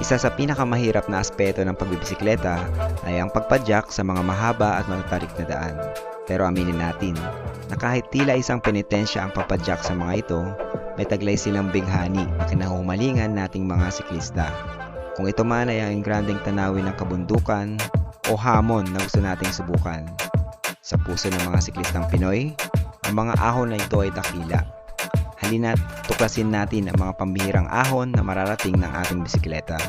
Isa sa pinakamahirap na aspeto ng pagbibisikleta ay ang pagpadyak sa mga mahaba at matatarik na daan. Pero aminin natin na kahit tila isang penitensya ang pagpadyak sa mga ito, may taglay silang bighani na kinahumalingan nating mga siklista. Kung ito man ay ang grandeng tanawin ng kabundukan o hamon na gusto nating subukan. Sa puso ng mga siklistang Pinoy, ang mga ahon na ito ay dakila. Halina't tuklasin natin ang mga pambihirang ahon na mararating ng ating bisikleta.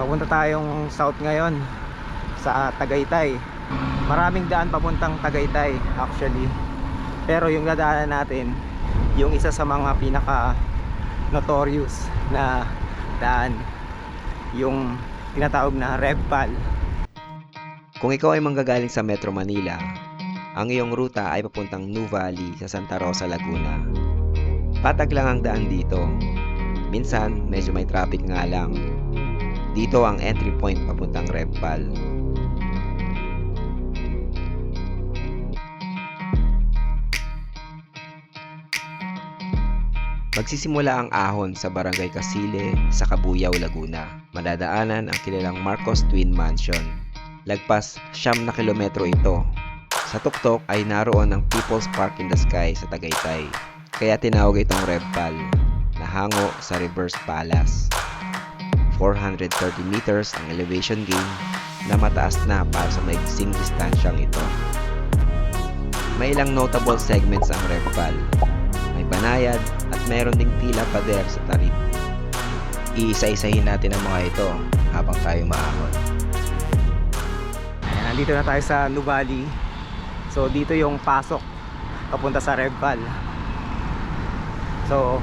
Papunta tayong south ngayon sa Tagaytay. Maraming daan papuntang Tagaytay actually. Pero yung dadaanan natin, yung isa sa mga pinaka notorious na daan, yung tinatawag na Revpal. Kung ikaw ay manggagaling sa Metro Manila, ang iyong ruta ay papuntang New Valley sa Santa Rosa, Laguna. Patag lang ang daan dito. Minsan, medyo may traffic nga lang. Dito ang entry point papuntang Revpal. Magsisimula ang ahon sa Barangay Casile sa Cabuyao, Laguna. Madadaanan ang kilalang Marcos Twin Mansion. Lagpas siyam na kilometro ito. Sa tuktok ay naroon ang People's Park in the Sky sa Tagaytay. Kaya tinawag itong Revpal na hango sa Reverse Palace. 430 meters ang elevation gain na mataas na para sa maiksing distansyang ito. May ilang notable segments ang Revpal. May banayad at meron ding tila pader sa tarik. Iisa-isahin natin ang mga ito habang tayo maahon. Nandito na tayo sa Nuvali. So dito yung pasok papunta sa Revpal. So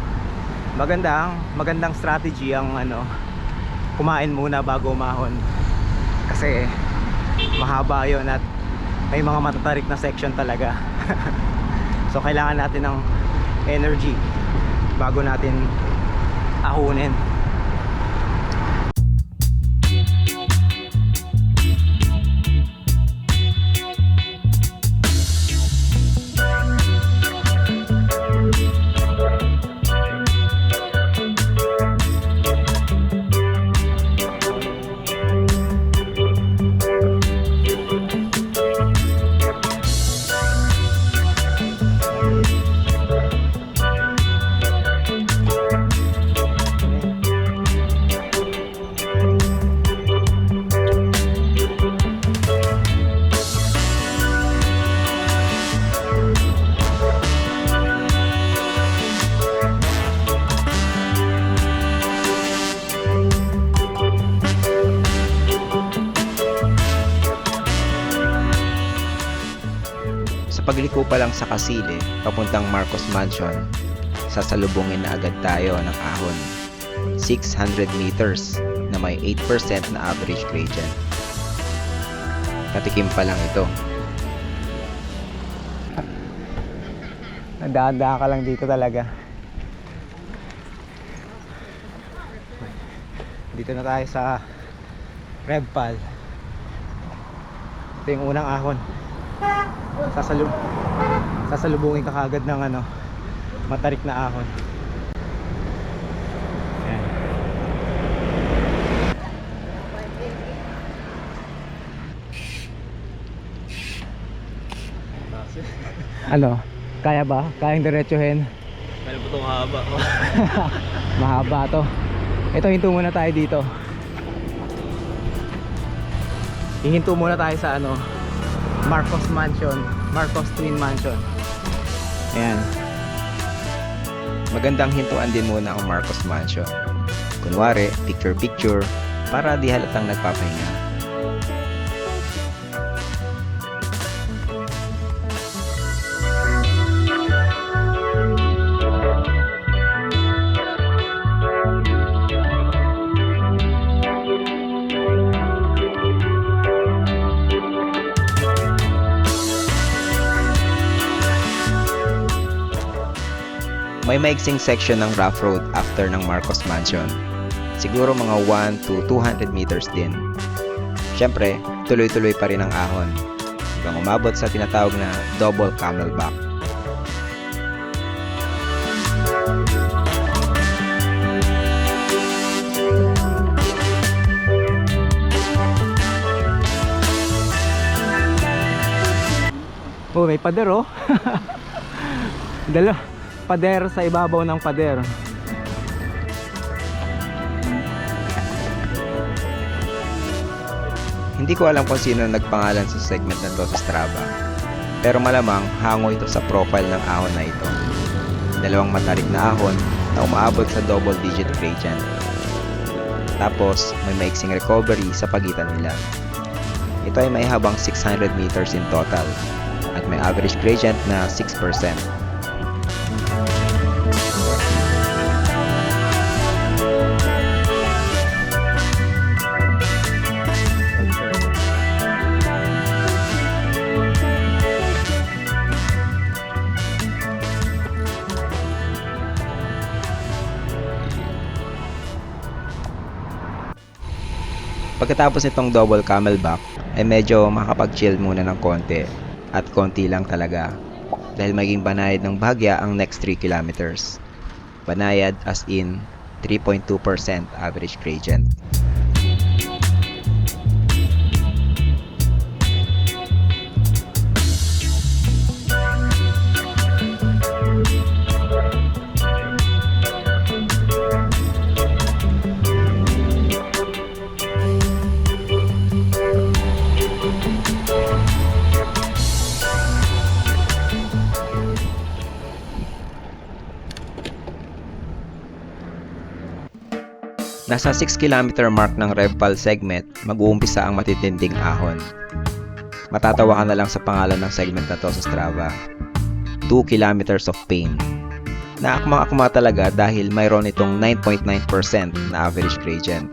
magandang magandang strategy ang ano kumain muna bago umahon. Kasi mahaba 'yon at may mga matatarik na section talaga. so kailangan natin ng energy bago natin ahunin. Sa pagliko pa lang sa Kasile, papuntang Marcos Mansion, sasalubungin na agad tayo ng ahon. 600 meters na may 8% na average gradient. Patikim pa lang ito. Nagdaan-daan ka lang dito talaga. Dito na tayo sa Revpal. Ito yung unang ahon. Sasalub sasalubungin ka kagad ng ano, matarik na ahon. Ayan. Ano? Kaya ba? Kayang diretsuhin? Meron po itong haba. Mahaba to. Ito, hinto muna tayo dito. Hihinto muna tayo sa ano, Marcos Mansion. Marcos Twin Mansion. Ayan. Magandang hintuan din muna ang Marcos Mansion. Kunwari, picture-picture para di halatang nagpapahinga. May maiksing section ng rough road after ng Marcos Mansion. Siguro mga 1 to 200 meters din. Siyempre, tuloy-tuloy pa rin ang ahon hanggang umabot sa tinatawag na double camelback. Oh, may pader oh. Dalawa pader sa ibabaw ng pader. Hindi ko alam kung sino nagpangalan sa segment na to sa Strava. Pero malamang hango ito sa profile ng ahon na ito. Dalawang matarik na ahon na umaabot sa double digit gradient. Tapos may maiksing recovery sa pagitan nila. Ito ay may habang 600 meters in total at may average gradient na 6%. Pagkatapos nitong double camelback ay medyo makapag-chill muna ng konti at konti lang talaga dahil maging banayad ng bahagya ang next 3 kilometers. Banayad as in 3.2% average gradient. Nasa 6 km mark ng Revpal segment, mag-uumpisa ang matitinding ahon. Matatawa ka na lang sa pangalan ng segment na to sa Strava. 2 kilometers of pain. Naakma-akma talaga dahil mayroon itong 9.9% na average gradient.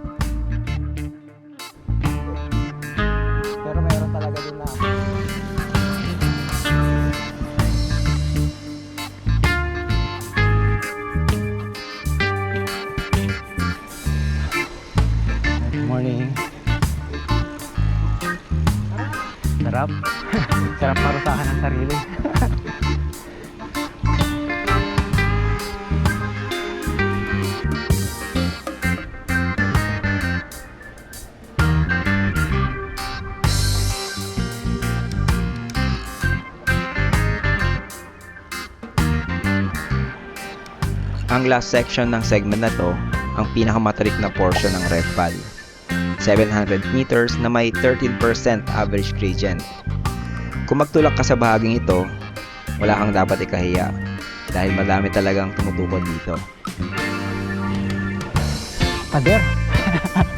Sarap. Sarap marusakan ng sarili. Ang last section ng segment na to, ang pinakamatarik na portion ng Revpal. 700 meters na may 13% average gradient. Kung magtulak ka sa bahaging ito, wala kang dapat ikahiya dahil madami talagang tumutubod dito. Pader.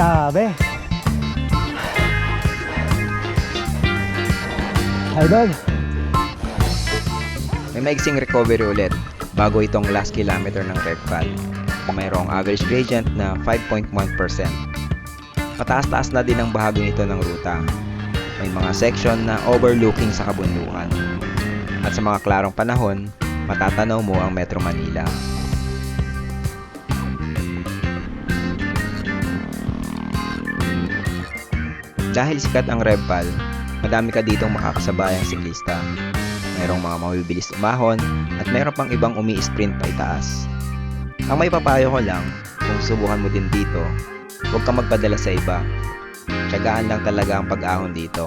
Grabe. Idol. May maiksing recovery ulit bago itong last kilometer ng Revpal. Mayroong average gradient na 5.1%. Mataas-taas na din ang bahaging ito ng ruta. May mga section na overlooking sa kabundukan. At sa mga klarong panahon, matatanaw mo ang Metro Manila. Dahil sikat ang Revpal, madami ka ditong makakasabayang siklista. Mayroong mga mabibilis umahon at mayroon pang ibang umi-sprint pa itaas. Ang may papayo ko lang, kung subukan mo din dito, huwag ka magpadala sa iba. Tiyagaan lang talaga ang pag-ahon dito.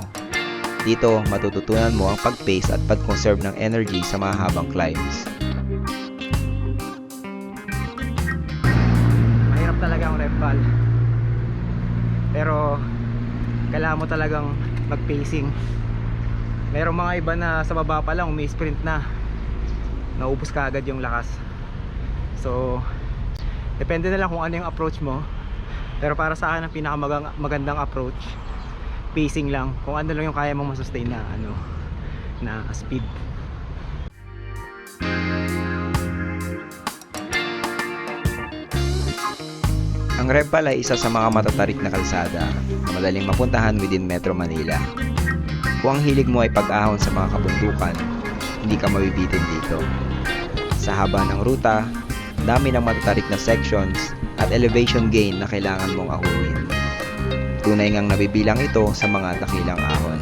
Dito, matututunan mo ang pag-pace at pag-conserve ng energy sa mahabang climbs. Mahirap talaga ang revbal. Pero kailangan mo talagang mag-pacing. Merong mga iba na sa baba pa lang umi-sprint na. Naubos ka agad yung lakas. So depende na lang kung ano yung approach mo. Pero para sa akin ang pinakamagandang approach pacing lang. Kung ano lang yung kaya mong masustain na ano na speed. Ang Revpal ay isa sa mga matatarik na kalsada na madaling mapuntahan within Metro Manila. Kung ang hilig mo ay pag-ahon sa mga kabundukan, hindi ka mabibitin dito. Sa haba ng ruta, dami ng matatarik na sections at elevation gain na kailangan mong ahunin. Tunay ngang nabibilang ito sa mga dakilang ahon.